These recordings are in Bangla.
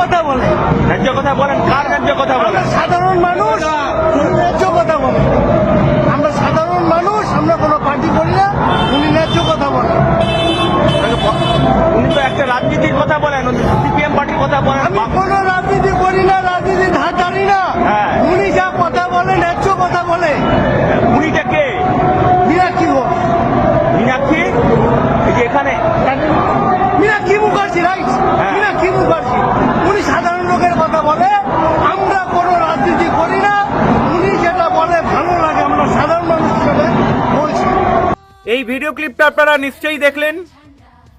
কথা বলে। ন্যায্য কথা বলেন কার ন্যায্য কথা বলেন? সাধারণ মানুষ উনি ন্যায্য কথা বলে আমরা সাধারণ মানুষ আমরা কোনো পার্টি করি না উনি ন্যায্য কথা বলে। উনি তো একটা রাজনীতির কথা বলেন সিপিএম পার্টির কথা বলেন। আমি কোনো রাজনীতি করি না রাজনীতি ধার জানি না। হ্যাঁ। উনি যা কথা বলে ন্যায্য কথা বলে। উনিটা কে? মীনাক্ষী ঘোষ। মীনাক্ষী? এই যে এখানে। মীনাক্ষী মুখার্জি রাইট উনি সাধারণ লোকের কথা বলে, আমরা কোনো রাজনীতি করি না। উনি যেটা বলে, ভালো লাগে। আমরা সাধারণ মানুষ হিসেবে বলছি। এই ভিডিও ক্লিপটা আপনারা নিশ্চয়ই দেখলেন।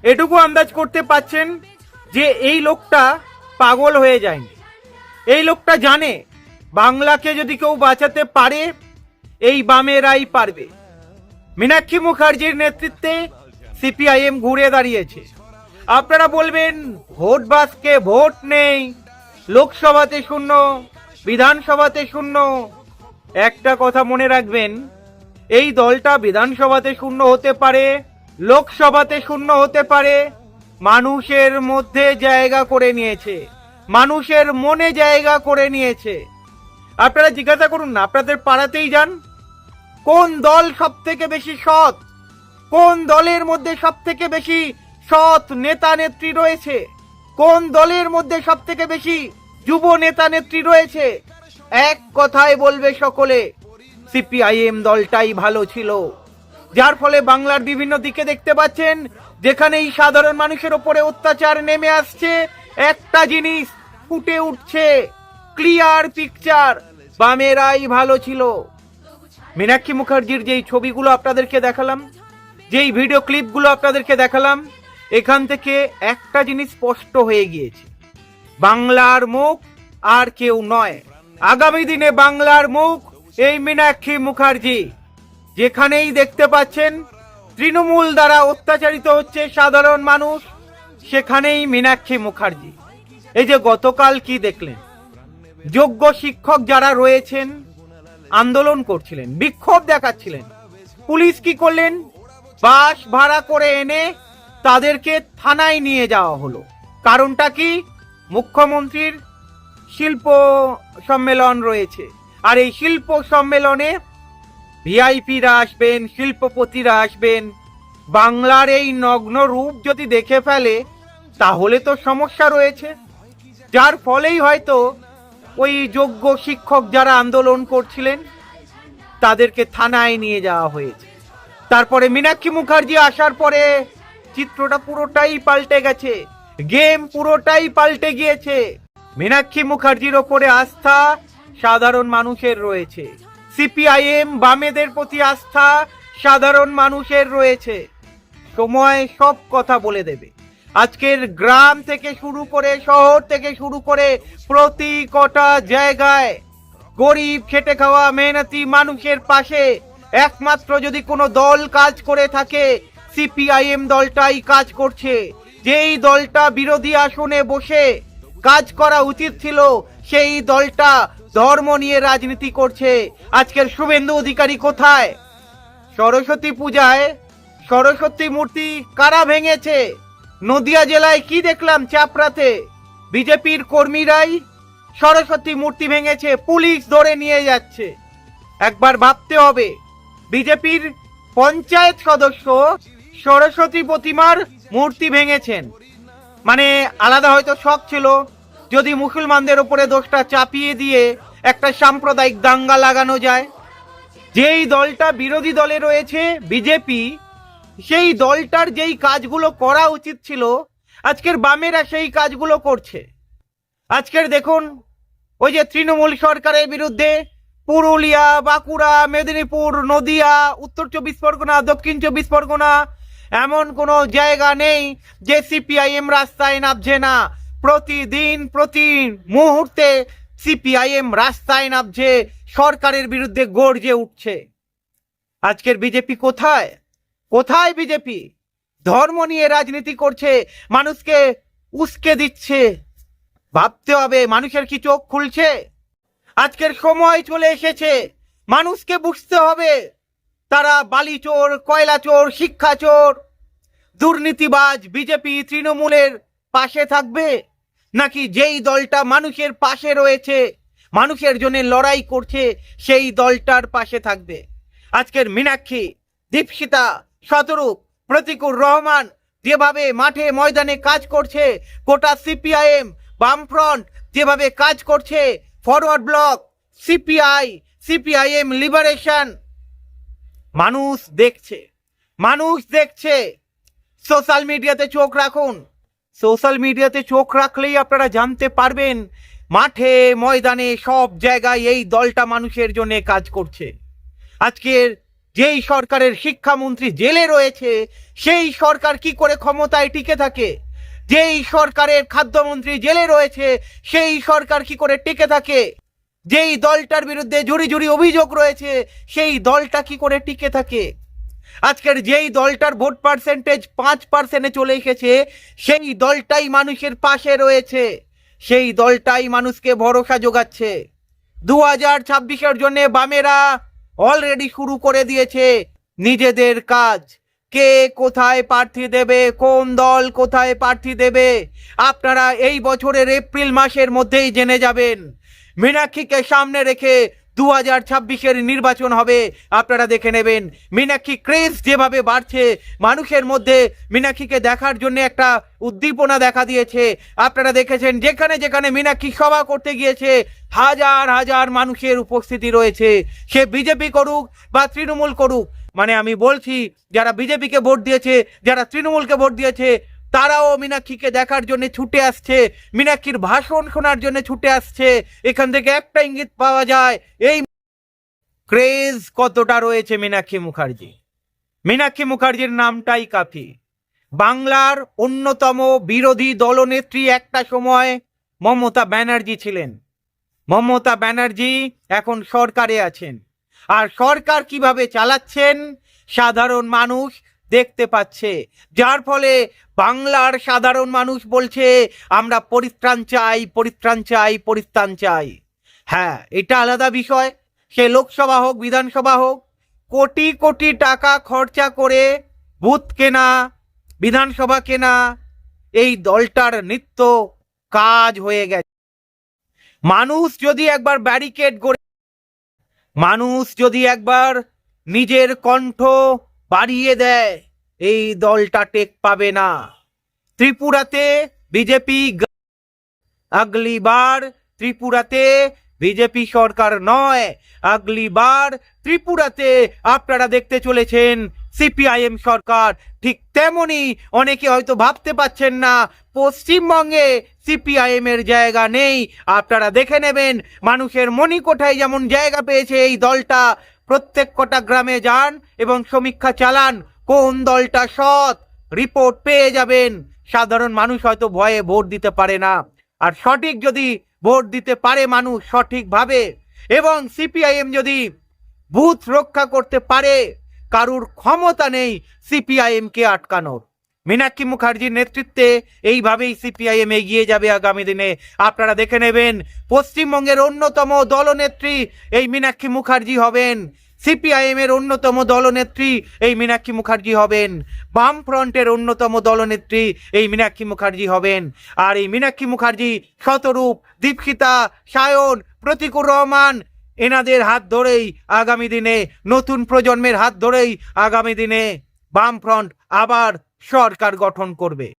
এটুকু আন্দাজ করতে পাচ্ছেন যে এই লোকটা পাগল হয়ে যায়নি এই লোকটা জানে বাংলাকে যদি কেউ বাঁচাতে পারে, এই বামেরাই পারবে। মীনাক্ষী মুখার্জির নেতৃত্বে সিপিআইএম ঘুরে দাঁড়িয়েছে। আপনারা বলবেন, ভোট বাসকে ভোট নেই, লোকসভাতে শূন্য, বিধানসভাতে শূন্য। একটা কথা মনে রাখবেন, এই দলটা বিধানসভাতে শূন্য হতে পারে, লোকসভাতে শূন্য হতে পারে, মানুষের মধ্যে জায়গা করে নিয়েছে, মানুষের মনে জায়গা করে নিয়েছে। আপনারা জিজ্ঞাসা করুন না, আপনাদের পাড়াতেই যান। কোন দল সব থেকে বেশি সৎ? কোন দলের মধ্যে সব থেকে বেশি সৎ নেতা নেত্রী রয়েছে। কোন দলের মধ্যে সব থেকে বেশি যুব নেতা নেত্রী রয়েছে? এক কথায় বলবে সকলে, সিপিআইএম দলটাই ভালো ছিল। যার ফলে বাংলার বিভিন্ন দিকে দেখতে পাচ্ছেন, যেখানেই সাধারণ মানুষের ওপরে অত্যাচার নেমে আসছে, একটা জিনিস ফুটে উঠছে ক্লিয়ার পিকচার বামেরাই ভালো ছিল। মীনাক্ষী মুখার্জির যেই ছবিগুলো আপনাদেরকে দেখালাম, যেই ভিডিও ক্লিপগুলো আপনাদেরকে দেখালাম এখান থেকে একটা জিনিস স্পষ্ট হয়ে গিয়েছে। বাংলার মুখ আর কেউ নয়। আগামী দিনে বাংলার মুখ এই মীনাক্ষী মুখার্জি। যেখানেই দেখতে পাচ্ছেন, তৃণমূল দ্বারা অত্যাচারিত হচ্ছে সাধারণ মানুষ, সেখানেই মীনাক্ষী মুখার্জি। এই যে গতকাল কি দেখলেন? যোগ্য শিক্ষক যারা রয়েছেন, আন্দোলন করছিলেন, বিক্ষোভ দেখাচ্ছিলেন। পুলিশ কি করলেন? বাস ভাড়া করে এনে তাদেরকে থানায় নিয়ে যাওয়া হলো। কারণটা কি? মুখ্যমন্ত্রীর শিল্প সম্মেলন রয়েছে। আর এই শিল্প সম্মেলনে ভিআইপিরা আসবেন, শিল্পপতিরা আসবেন। বাংলার এই নগ্ন রূপ যদি দেখে ফেলে, তাহলে তো সমস্যা রয়েছে। যার ফলেই হয়তো ওই যোগ্য শিক্ষক যারা আন্দোলন করছিলেন, তাদেরকে থানায় নিয়ে যাওয়া হয়েছে। তারপরে মীনাক্ষী মুখার্জি আসার পরে চিত্রটা পুরোটাই পাল্টে গেছে। গেম পুরোটাই পাল্টে গিয়েছে। মীনাক্ষী মুখার্জির ওপরে আস্থা সাধারণ মানুষের রয়েছে। সিপিআইএম বামেদের প্রতি আস্থা সাধারণ মানুষের রয়েছে। সময় সব কথা বলে দেবে। আজকের গ্রাম থেকে শুরু করে শহর থেকে শুরু করে প্রতি কটা জায়গায় গরিব, খেটে খাওয়া, মেহনতি মানুষের পাশে একমাত্র যদি কোনো দল কাজ করে থাকে সিপিআইএম দলটাই কাজ করছে। যেই দলটা বিরোধী আসনে বসে কাজ করা উচিত ছিল, সেই দলটা ধর্ম নিয়ে রাজনীতি করছে। আজকের শুভেন্দু অধিকারী কোথায়? সরস্বতী পূজায় সরস্বতী মূর্তি কারা ভেঙেছে? নদিয়া জেলায় কি দেখলাম চাপড়াতে বিজেপির কর্মীরাই সরস্বতী মূর্তি ভেঙেছে, পুলিশ ধরে নিয়ে যাচ্ছে। একবার ভাবতে হবে, বিজেপির পঞ্চায়েত সদস্য সরস্বতী প্রতিমার মূর্তি ভেঙেছেন। মানে আলাদা হয়তো শখ ছিল, যদি মুসলমানদের ওপরে দোষটা চাপিয়ে দিয়ে একটা সাম্প্রদায়িক দাঙ্গা লাগানো যায়। যেই দলটা বিরোধী দলে রয়েছে, বিজেপি, সেই দলটার যেই কাজগুলো করা উচিত ছিল, আজকের বামেরা সেই কাজগুলো করছে। আজকের দেখুন, ওই যে তৃণমূল সরকারের বিরুদ্ধে পুরুলিয়া, বাঁকুড়া, মেদিনীপুর, নদিয়া, উত্তর চব্বিশ পরগনা, দক্ষিণ চব্বিশ পরগনা এমন কোনো জায়গা নেই যে সিপিআইএম রাস্তায় নামছে না। প্রতিদিন, প্রতি মুহূর্তে সিপিআইএম রাস্তায় নামছে, সরকারের বিরুদ্ধে গর্জে উঠছে। আজকের বিজেপি কোথায়? কোথায় বিজেপি? ধর্ম নিয়ে রাজনীতি করছে, মানুষকে উস্কে দিচ্ছে। ভাবতে হবে, মানুষের কি চোখ খুলছে? আজকের সময় চলে এসেছে, মানুষকে বুঝতে হবে। তারা বালি চোর, কয়লা চোর, শিক্ষা চোর। দুর্নীতিবাজ বিজেপি তৃণমূলের পাশে থাকবে? নাকি যেই দলটা মানুষের পাশে রয়েছে, মানুষের জন্য লড়াই করছে, সেই দলটার পাশে থাকবে? আজকের মীনাক্ষী, দীপশিতা, শতরূপ, প্রতিকুর রহমান যেভাবে মাঠে ময়দানে কাজ করছে, গোটা সিপিআইএম বামফ্রন্ট যেভাবে কাজ করছে, forward bloc, CPI, CPIM liberation মানুষ দেখছে মানুষ দেখছে। সোশ্যাল মিডিয়াতে চোখ রাখুন। সোশ্যাল মিডিয়াতে চোখ রাখলেই আপনারা জানতে পারবেন, মাঠে, ময়দানে সব জায়গায় এই দলটা মানুষের জন্য কাজ করছে। আজকের যেই সরকারের শিক্ষামন্ত্রী জেলে রয়েছে, সেই সরকার কি করে ক্ষমতায় টিকে থাকে? যেই সরকারের খাদ্যমন্ত্রী জেলে রয়েছে, সেই সরকার কি করে টিকে থাকে? যেই দলটার বিরুদ্ধে জুরি জুরি অভিযোগ রয়েছে, সেই দলটা কি করে টিকে থাকে? আজকের যেই দলটার ভোট পার্সেন্টেজ পাঁচ পার্সেন্টে চলে এসেছে, সেই দলটাই মানুষের পাশে রয়েছে। সেই দলটাই মানুষকে ভরসা যোগাচ্ছে। দু হাজার ছাব্বিশের জন্য বামেরা অলরেডি শুরু করে দিয়েছে নিজেদের কাজ। কে কোথায় প্রার্থী দেবে, কোন দল কোথায় প্রার্থী দেবে, আপনারা এই বছরের এপ্রিল মাসের মধ্যেই জেনে যাবেন। মীনাক্ষীকে সামনে রেখে দু হাজার ছাব্বিশের নির্বাচন হবে। আপনারা দেখে নেবেন, মীনাক্ষী ক্রেজ যেভাবে বাড়ছে, মানুষের মধ্যে মীনাক্ষীকে দেখার জন্য একটা উদ্দীপনা দেখা দিয়েছে। আপনারা দেখেছেন, যেখানে যেখানে মীনাক্ষী সভা করতে গিয়েছে, হাজার হাজার মানুষের উপস্থিতি রয়েছে। সে বিজেপি করুক বা তৃণমূল করুক মানে আমি বলছি, যারা বিজেপিকে ভোট দিয়েছে, যারা তৃণমূলকে ভোট দিয়েছে তারাও মীনাক্ষীকে দেখার জন্য ছুটে আসছে। মীনাক্ষীর ভাষণ শোনার জন্য ছুটে আসছে। এখান থেকে একটা ইঙ্গিত পাওয়া যায়, এই ক্রেজ কতটা রয়েছে মীনাক্ষী মুখার্জি? মীনাক্ষী মুখার্জির নামটাই কাফি। বাংলার অন্যতম বিরোধী দলনেত্রী একটা সময় মমতা ব্যানার্জি ছিলেন। মমতা ব্যানার্জি এখন সরকারে আছেন। আর সরকার কীভাবে চালাচ্ছেন? সাধারণ মানুষ দেখতে পাচ্ছে। যার ফলে বাংলার সাধারণ মানুষ বলছে, আমরা পরিত্রাণ চাই পরিত্রাণ চাই পরিত্রাণ চাই। হ্যাঁ এটা আলাদা বিষয়। সে লোকসভা হোক, বিধানসভা হোক, কোটি কোটি টাকা খরচা করে বুথ কেনা, বিধানসভা কেনা, এই দলটার নিত্য কাজ হয়ে গেছে। মানুষ যদি একবার ব্যারিকেড গড়ে, মানুষ যদি একবার নিজের কণ্ঠ বাড়িয়ে দেয়, এই দলটা টেক পাবে না। ত্রিপুরাতে বিজেপি আগলিবার ত্রিপুরাতে বিজেপি সরকার নয়, আগলিবার ত্রিপুরাতে আপনারা দেখতে চলেছেন সিপিআইএম সরকার। ঠিক তেমনি অনেকে হয়তো ভাবতে পাচ্ছেন না, পশ্চিমবঙ্গে সিপিআইএম এর জায়গা নেই। আপনারা দেখে নেবেন, মানুষের মণিকোঠায় যেমন জায়গা পেয়েছে এই দলটা প্রত্যেক কটা গ্রামে যান এবং সমীক্ষা চালান কোন দলটা সৎ। রিপোর্ট পেয়ে যাবেন। সাধারণ মানুষ হয়তো ভয়ে ভোট দিতে পারে না। আর সঠিক যদি ভোট দিতে পারে মানুষ সঠিকভাবে এবং সিপিআইএম যদি বুথ রক্ষা করতে পারে, কারুর ক্ষমতা নেই সিপিআইএমকে আটকানোর। মীনাক্ষী মুখার্জির নেতৃত্বে এইভাবেই সিপিআইএম এগিয়ে যাবে আগামী দিনে। আপনারা দেখে নেবেন, পশ্চিমবঙ্গের অন্যতম দলনেত্রী এই মীনাক্ষী মুখার্জি হবেন। সিপিআইএম এর অন্যতম দলনেত্রী এই মীনাক্ষী মুখার্জি হবেন। বাম ফ্রন্টের অন্যতম দলনেত্রী এই মীনাক্ষী মুখার্জি হবেন। আর এই মীনাক্ষী মুখার্জি শতরূপ, দীপশিতা, সায়ন, প্রতিকুর রহমান, এনাদের হাত ধরেই আগামী দিনে, নতুন প্রজন্মের হাত ধরেই আগামী দিনে। বামফ্রন্ট আবার সরকার গঠন করবে।